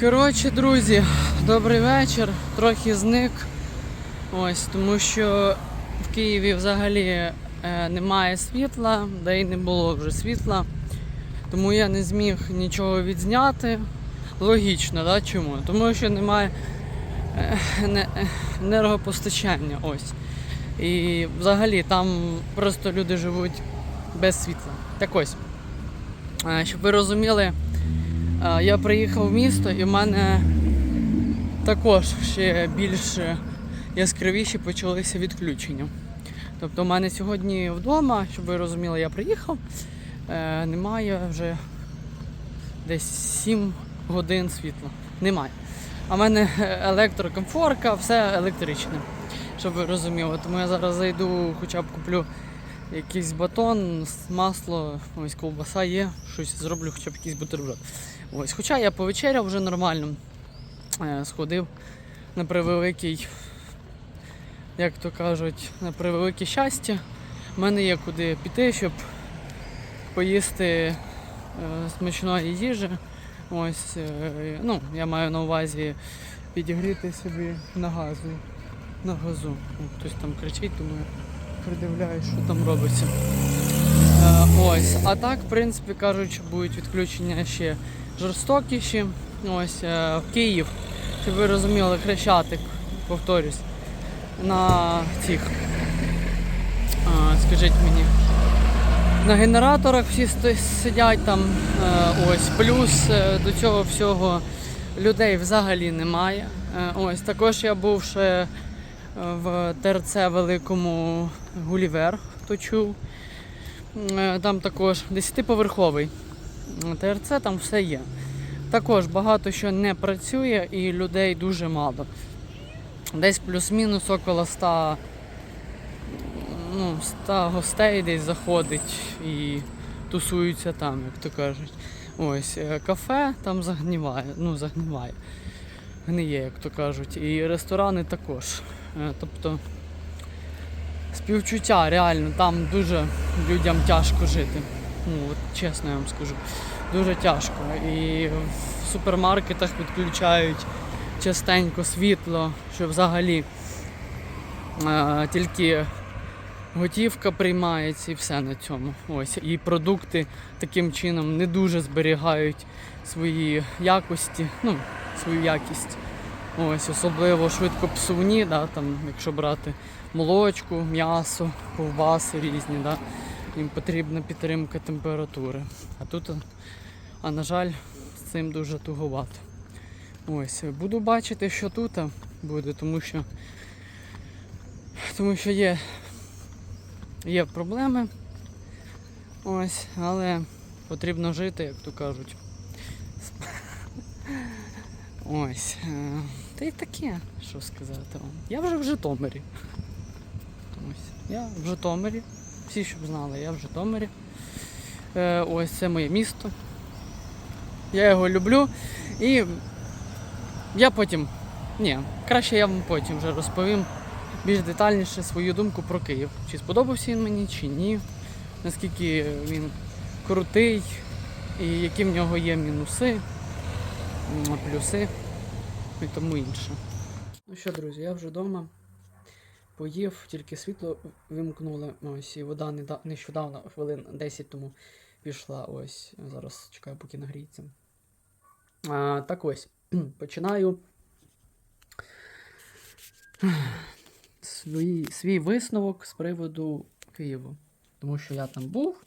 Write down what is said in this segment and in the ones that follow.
Коротше, друзі, добрий вечір. Трохи зник. Ось, тому що в Києві взагалі е, немає світла, де й не було вже світла. Тому я не зміг нічого відзняти. Логічно, да? чому? Тому що немає е, е, енергопостачання. Ось. І взагалі там просто люди живуть без світла. Так ось. Щоб ви розуміли, я приїхав в місто і в мене також ще більш яскравіші почалися відключення. Тобто, в мене сьогодні вдома, щоб ви розуміли, я приїхав, е, немає вже десь 7 годин світла. Немає. А в мене електрокомфорка, все електричне, щоб ви розуміли. Тому я зараз зайду, хоча б куплю якийсь батон, масло, ось ковбаса є, щось зроблю, хоча б якийсь бутерброд. Ось, хоча я повечеряв вже нормально, е, сходив на превеликий, як то кажуть, на превелике щастя. У мене є куди піти, щоб поїсти е, смачної їжі. Ось, е, ну, я маю на увазі підігріти собі на газу. На газу. Ну, Хтось там кричить, тому придивляюсь, що там робиться. Ось. А так, в принципі, кажуть, що будуть відключення ще жорстокіші. Ось е, Київ, щоб ви розуміли, хрещатик, повторюсь, на цих. Скажіть мені. На генераторах всі сидять там. е, ось плюс е, до цього всього людей взагалі немає. Ось також я був ще в ТРЦ великому Гулівер, хто чув. Там також 10-поверховий ТРЦ, там все є. Також багато що не працює і людей дуже мало. Десь плюс-мінус около 100, ну, 100 гостей десь заходить і тусуються там, як то кажуть. Ось е, кафе там загніває, ну загниває. Гниє, як то кажуть. І ресторани також. Е, Тобто співчуття реально там дуже людям тяжко жити. Ну, от чесно я вам скажу. Дуже тяжко. І в супермаркетах відключають частенько світло, що взагалі е, тільки готівка приймається і все на цьому. Ось. І продукти таким чином не дуже зберігають свої якості, ну, свою якість. Ось, особливо швидкопсувні, да, там, якщо брати молочку, м'ясо, ковбаси різні, да, їм потрібна підтримка температури. А тут, а на жаль, з цим дуже туговато. Ось, буду бачити, що тут буде, тому що, тому що є, є проблеми. Ось, але потрібно жити, як то кажуть. Ось. е, Та й таке, що сказати вам. Я вже в Житомирі. Ось. Я в Житомирі. Всі, щоб знали, я в Житомирі. Е, ось це моє місто. Я його люблю. І я потім. Ні, краще я вам потім вже розповім більш детальніше свою думку про Київ. Чи сподобався він мені, чи ні. Наскільки він крутий, і які в нього є мінуси, плюси і тому інше. Ну що, друзі, я вже вдома. Поїв, тільки світло вимкнули. Ось і вода нещодавно, хвилин 10 тому пішла. Ось. Зараз чекаю, поки нагріється. А, так ось. Починаю свій, свій висновок з приводу Києву. Тому що я там був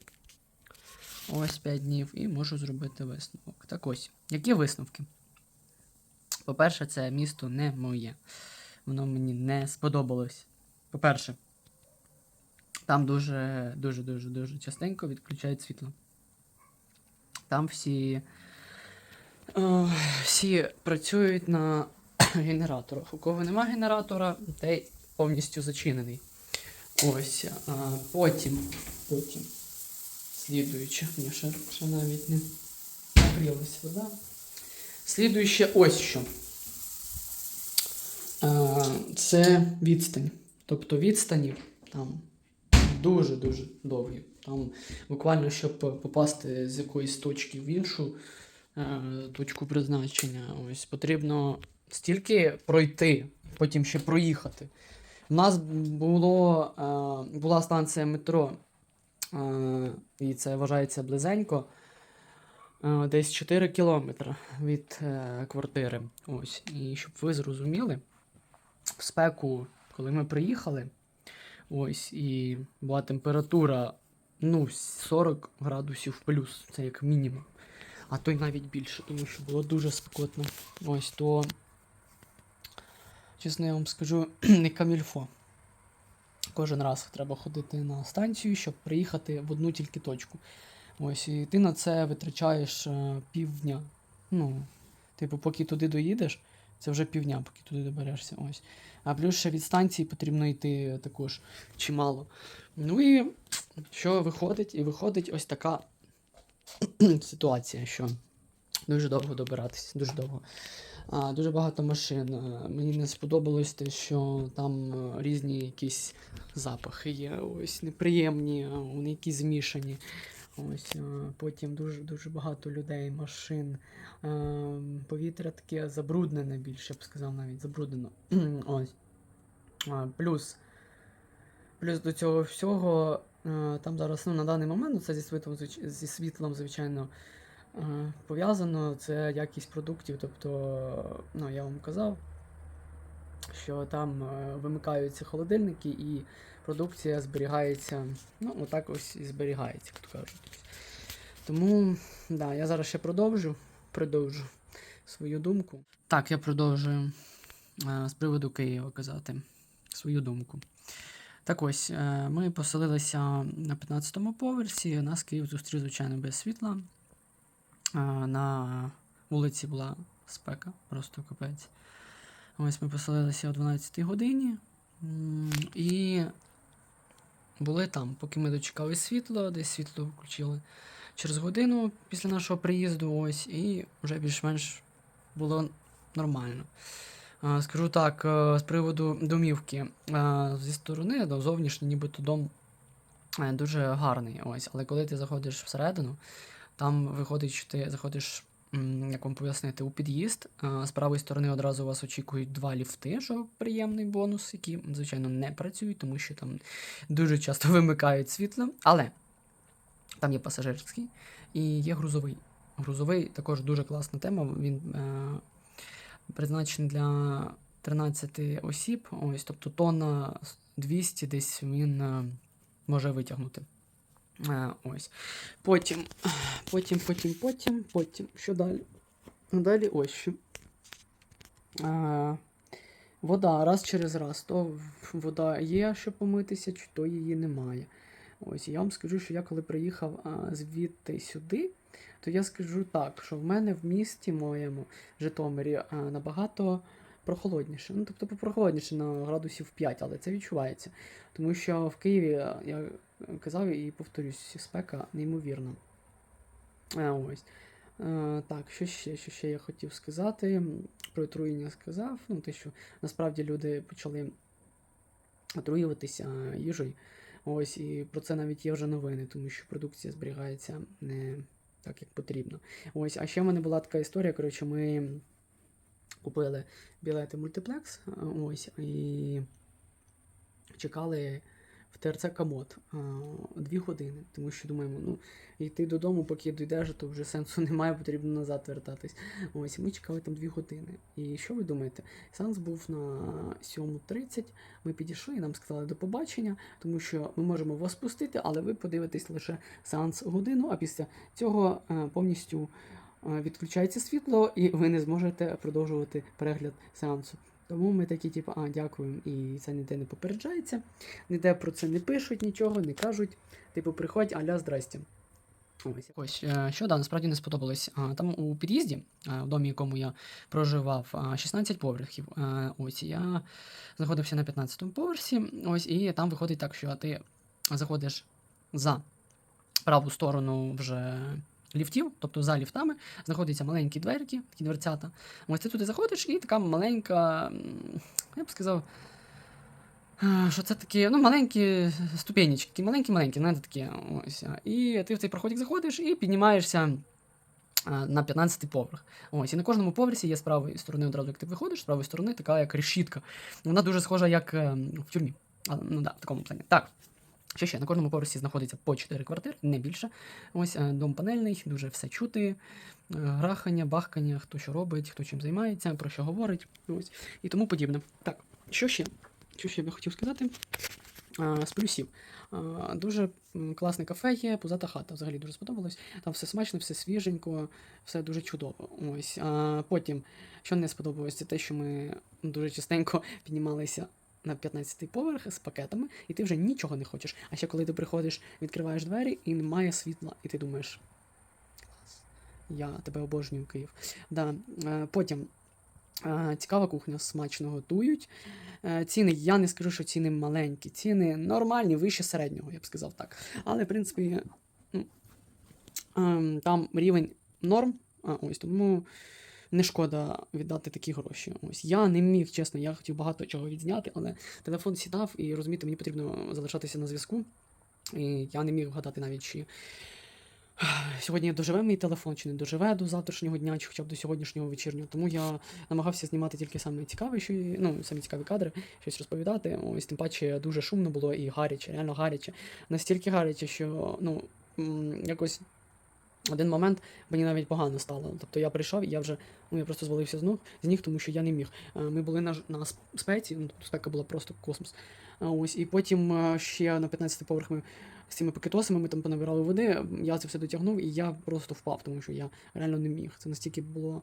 ось 5 днів і можу зробити висновок. Так ось, які висновки? По-перше, це місто не моє. Воно мені не сподобалось. По-перше, там дуже, дуже, дуже, дуже частенько відключають світло. Там всі, е, всі працюють на генераторах. У кого нема генератора, той повністю зачинений. Ось. А, потім, потім, слідуючи, ні, ще, ще навіть не нагрілася вода. Слідуюче ось що. А, це відстань. Тобто відстані там дуже-дуже довгі. Там буквально, щоб попасти з якоїсь точки в іншу, е, точку призначення. Ось потрібно стільки пройти, потім ще проїхати. У нас було, е, була станція метро, е, і це вважається близенько. е, Десь 4 кілометри від е, квартири. Ось. І щоб ви зрозуміли, в спеку, коли ми приїхали, ось, і була температура ну, 40 градусів плюс, це як мінімум. А то й навіть більше, тому що було дуже спекотно. Ось то. Чесно, я вам скажу, не камільфо. Кожен раз треба ходити на станцію, щоб приїхати в одну тільки точку. Ось, і ти на це витрачаєш е, півдня. Ну, типу, поки туди доїдеш, це вже півдня, поки туди доберешся. Ось. А плюс ще від станції потрібно йти також чимало. Ну і що виходить? І виходить ось така ситуація, що дуже довго добиратись, дуже довго. А, дуже багато машин. Мені не сподобалось те, що там е, різні якісь запахи є, ось неприємні, вони якісь змішані. Ось, потім дуже, дуже багато людей, машин. А, повітря таке забруднене більше, я б сказав, навіть забруднено. ось. Плюс, плюс до цього всього, е, там зараз ну, на даний момент ну, це зі світлом, зі світлом, звичайно, е, пов'язано. Це якість продуктів. Тобто, ну, я вам казав, що там е, вимикаються холодильники і продукція зберігається. Ну, отак ось і зберігається, як то кажуть. Тому, да, я зараз ще продовжу, продовжу свою думку. Так, я продовжую е, з приводу Києва казати свою думку. Так ось, е, ми поселилися на 15-му поверсі. Нас Київ зустрів, звичайно, без світла. Е, На вулиці була спека, просто капець. Ось ми поселилися о 12 годині. І були там, поки ми дочекали світло, десь світло включили через годину після нашого приїзду, ось, і вже більш-менш було нормально. Скажу так, е, з приводу домівки. е, Зі сторони до зовнішній, нібито дом е, дуже гарний. Ось, але коли ти заходиш всередину, там виходить, що ти заходиш, як вам пояснити, у під'їзд. е, З правої сторони одразу вас очікують два ліфти, що приємний бонус, які, звичайно, не працюють, тому що там дуже часто вимикають світло. Але там є пасажирський і є грузовий. Грузовий також дуже класна тема. Він е, призначений для 13 осіб. Ось, тобто тонна 200 десь він е, може витягнути. Е, ось. Потім, потім, потім, потім, потім. Що далі? Ну, Далі ось що. Е, вода раз через раз. То вода є, щоб помитися, чи то її немає. Ось я вам скажу, що я коли приїхав а, звідти сюди, то я скажу так, що в мене в місті моєму Житомирі набагато прохолодніше. Ну, тобто прохолодніше на градусів 5, але це відчувається. Тому що в Києві, я казав і повторюсь, спека неймовірна. А, ось. Е, так, що ще, що ще я хотів сказати? Про отруєння сказав. Ну, те, що насправді люди почали отруюватися їжею. Ось, і про це навіть є вже новини, тому що продукція зберігається не так, як потрібно. Ось, а ще в мене була така історія. Коротше, ми купили білети мультиплекс, ось, і чекали в ТРЦ Камот дві години, тому що думаємо, ну, йти додому, поки дійдеш, то вже сенсу немає, потрібно назад вертатись. Ось, ми чекали там дві години. І що ви думаєте? Сеанс був на 7.30, ми підійшли і нам сказали до побачення, тому що ми можемо вас пустити, але ви подивитесь лише сеанс годину, а після цього е, повністю е, відключається світло, і ви не зможете продовжувати перегляд сеансу. Тому ми такі, типу, а, дякуємо, і це ніде не попереджається, ніде про це не пишуть нічого, не кажуть. Типу, приходь, аля здрасте. Ось, ось е, що да, насправді не сподобалось. Там у під'їзді, е, в домі, якому я проживав, а, 16 поверхів. Е, Ось я знаходився на 15-му поверсі. Ось, і там виходить так, що ти заходиш за праву сторону вже ліфтів, тобто за ліфтами, знаходяться маленькі дверки, такі дверцята. Ось ти туди заходиш, і така маленька, я б сказав. е, Що це такі, ну, маленькі ступенечки, маленькі-маленькі, знаєте, такі. Ось. І ти в цей проходик заходиш і піднімаєшся е, на 15-й поверх. Ось, і на кожному поверсі є з правої сторони, одразу як ти виходиш, з правої сторони така як решітка. Вона дуже схожа, як е, в тюрмі. А, ну да, в такому плані. Так. Що ще? На кожному поверсі знаходиться по 4 квартири, не більше. Ось е, дом панельний, дуже все чути. е, Грахання, бахкання, хто що робить, хто чим займається, про що говорить. Ось. І тому подібне. Так, що ще? Що ще я би хотів сказати? З плюсів. Дуже класне кафе є, позата хата. Взагалі дуже сподобалось. Там все смачно, все свіженько, все дуже чудово. Ось. А, потім, що не сподобалось, це те, що ми дуже частенько піднімалися на 15-й поверх з пакетами, і ти вже нічого не хочеш. А ще коли ти приходиш, відкриваєш двері і немає світла, і ти думаєш. Я тебе обожнюю, Київ. Да. е, Потім е, цікава кухня, смачно готують. Е, Ціни, я не скажу, що ціни маленькі, ціни нормальні, вище середнього, я б сказав так. Але, в принципі, ну, ем, там рівень норм, а, ось тому не шкода віддати такі гроші. Ось я не міг, чесно, я хотів багато чого відзняти, але телефон сідав і розумієте, мені потрібно залишатися на зв'язку. І я не міг вгадати навіть, чи сьогодні доживе мій телефон, чи не доживе до завтрашнього дня, чи хоча б до сьогоднішнього вечірнього. Тому я намагався знімати тільки саме цікаві, ну, самі цікаві кадри, щось розповідати. Ось тим паче дуже шумно було і гаряче, реально гаряче. Настільки гаряче, що ну, якось. Один момент мені навіть погано стало. Тобто я прийшов, і я вже ну я просто звалився з ніг, з ніг, тому що я не міг. Е, Ми були на, на сп- спеці, ну спека була просто космос. Ось і потім е, ще на 15 поверх ми з цими пакетосами ми там понабирали води. Я це все дотягнув, і я просто впав, тому що я реально не міг. Це настільки було.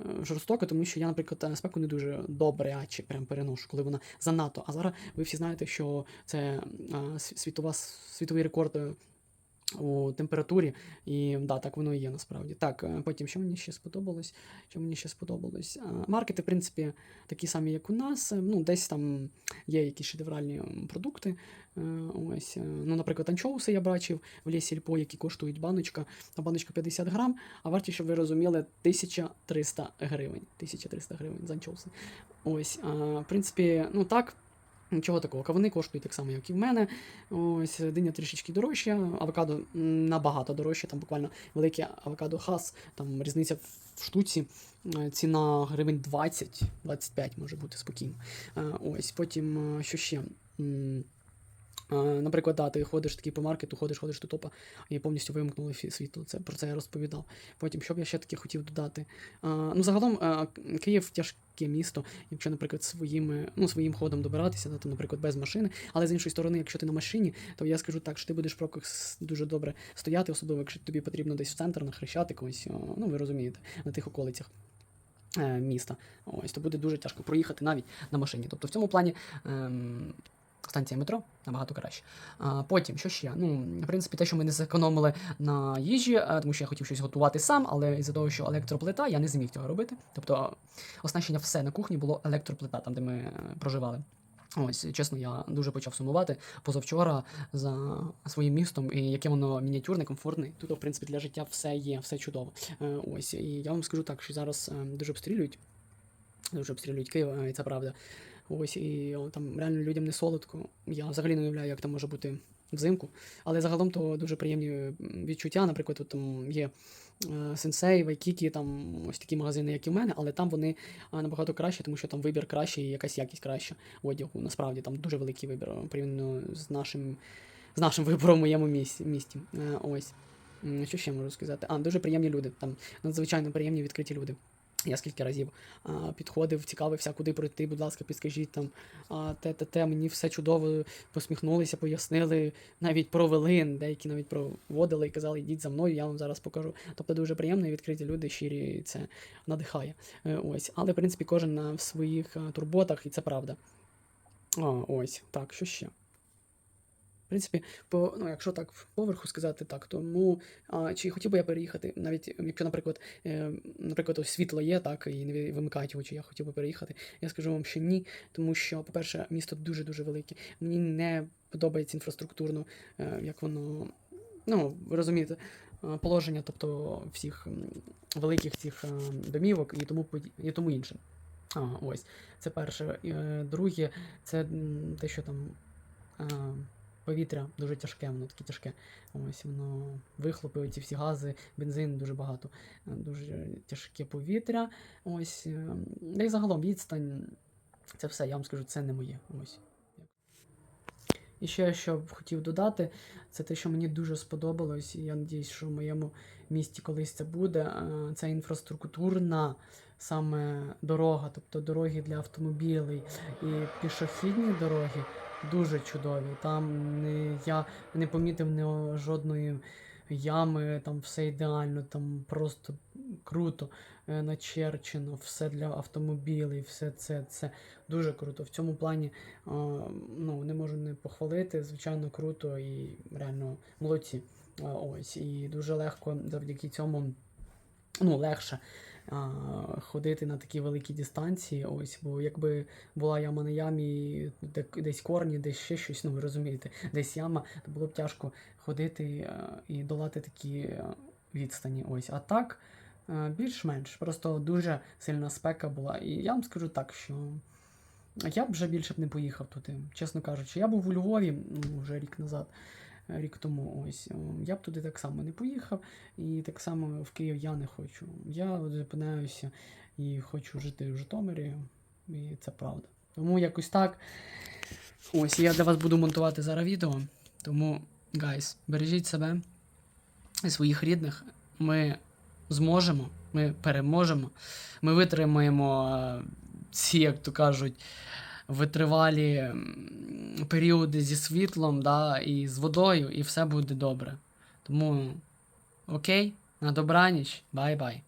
е, Жорстоко, тому що я, наприклад, е, спеку не дуже добре, чи прям переношу, коли вона занадто. А зараз ви всі знаєте, що це е, сві- світова, світовий рекорд е, у температурі, і да, так воно і є насправді. Так, е, потім що мені ще сподобалось? Що мені ще сподобалось? Маркети, в принципі, такі самі, як у нас. Е, Ну, десь там є якісь шедевральні продукти. Е, Ось, е, ну, наприклад, анчоуси я бачив в лісі Ільпо, які коштують баночка, а баночка 50 грам, а вартість, щоб ви розуміли, 1300 гривень. 1300 гривень за анчоуси. Ось, в принципі, ну так. Нічого такого. Кавуни коштують так само, як і в мене. Ось диня трішечки дорожча, авокадо набагато дорожче, там буквально велике авокадо хас, там різниця в штуці, е, ціна гривень 20-25 може бути спокійно. Е, Ось, потім е, що ще? Е, Наприклад, да, ти ходиш такий по маркету, ходиш, ходиш до топа і повністю вимкнули світло. Це про це я розповідав. Потім, що б я ще таке хотів додати? А, ну, загалом, а, Київ тяжке місто, якщо, наприклад, своїми, ну, своїм ходом добиратися, да, то, наприклад, без машини. Але з іншої сторони, якщо ти на машині, то я скажу так, що ти будеш в пробках дуже добре стояти, особливо, якщо тобі потрібно десь в центр, на Хрещатик, ось, о, ну, ви розумієте, на тих околицях. е, Міста. Ось, то буде дуже тяжко проїхати навіть на машині. Тобто в цьому плані ем, станція метро набагато краще. А, потім, що ще? Ну, в принципі, те, що ми не зекономили на їжі, е, тому що я хотів щось готувати сам, але із-за того, що електроплита, я не зміг цього робити. Тобто, оснащення все на кухні було електроплита, там, де ми е, проживали. Ось, чесно, я дуже почав сумувати позавчора за своїм містом, і яке воно мініатюрне, комфортне. Тут, в принципі, для життя все є, все чудово. Е, Ось, і я вам скажу так, що зараз е, дуже обстрілюють. Дуже обстрілюють Київ, і це правда. Ось і там реально людям не солодко. Я взагалі не уявляю, як там може бути взимку. Але загалом то дуже приємні відчуття. Наприклад, тут там є е, сенсей, вайкікі, там ось такі магазини, як і в мене, але там вони набагато краще, тому що там вибір кращий і якась якість краща одягу. Насправді там дуже великий вибір порівняно з нашим, з нашим вибором в моєму місті. місті. Е, Ось. Що ще можу сказати? А, дуже приємні люди. Там надзвичайно приємні відкриті люди. Я скільки разів а, підходив, цікавився, куди пройти, будь ласка, підскажіть там те, те, те, мені все чудово посміхнулися, пояснили, навіть провели, деякі навіть проводили і казали, йдіть за мною, я вам зараз покажу. Тобто дуже приємно і відкриті люди, щирі, це надихає. Е, Ось. Але, в принципі, кожен на своїх а, турботах, і це правда. А, ось, так, що ще? В принципі, по, ну, якщо так в поверху сказати так, тому а, чи хотів би я переїхати, навіть якщо, наприклад, е, наприклад, ось світло є, так, і не вимикають його, чи я хотів би переїхати, я скажу вам, що ні, тому що, по-перше, місто дуже-дуже велике. Мені не подобається інфраструктурно, е, як воно, ну, ви розумієте, е, положення, тобто всіх великих цих е, домівок і тому, і тому інше. А, ось, це перше. Е, Друге, це те, що там. Е, повітря дуже тяжке, воно таке тяжке. Ось воно вихлопи, ці всі гази, бензин дуже багато. Е, Дуже тяжке повітря. Ось. е, і загалом відстань. Це все, я вам скажу, це не моє. Ось. І ще що хотів додати, це те, що мені дуже сподобалось, і я надіюсь, що в моєму місті колись це буде. е, Це інфраструктурна саме дорога, тобто дороги для автомобілей і пішохідні дороги дуже чудові. Там не, я не помітив ні жодної ями, там все ідеально, там просто круто е, начерчено, все для автомобілів, все це, це дуже круто. В цьому плані е, ну, не можу не похвалити. Звичайно, круто і реально молодці. Ось, і дуже легко завдяки цьому ну, легше а, ходити на такі великі дистанції. Ось, бо якби була яма на ямі, де, десь корні, десь ще щось, ну ви розумієте, десь яма, то було б тяжко ходити а, і долати такі а, відстані. Ось. А так, а, більш-менш, просто дуже сильна спека була. І я вам скажу так, що. Я б вже більше б не поїхав туди, чесно кажучи. Я був у Львові ну, вже рік назад, е, рік тому. Ось я б туди так само не поїхав, і так само в Київ я не хочу. Я зупиняюся і хочу жити в Житомирі, і це правда. Тому якось так. Ось я для вас буду монтувати зараз відео. Тому, гайс, бережіть себе і своїх рідних. Ми зможемо, ми переможемо, ми витримаємо е, ці, як то кажуть, витривалі періоди зі світлом, да, і з водою, і все буде добре. Тому окей, на добраніч, бай-бай.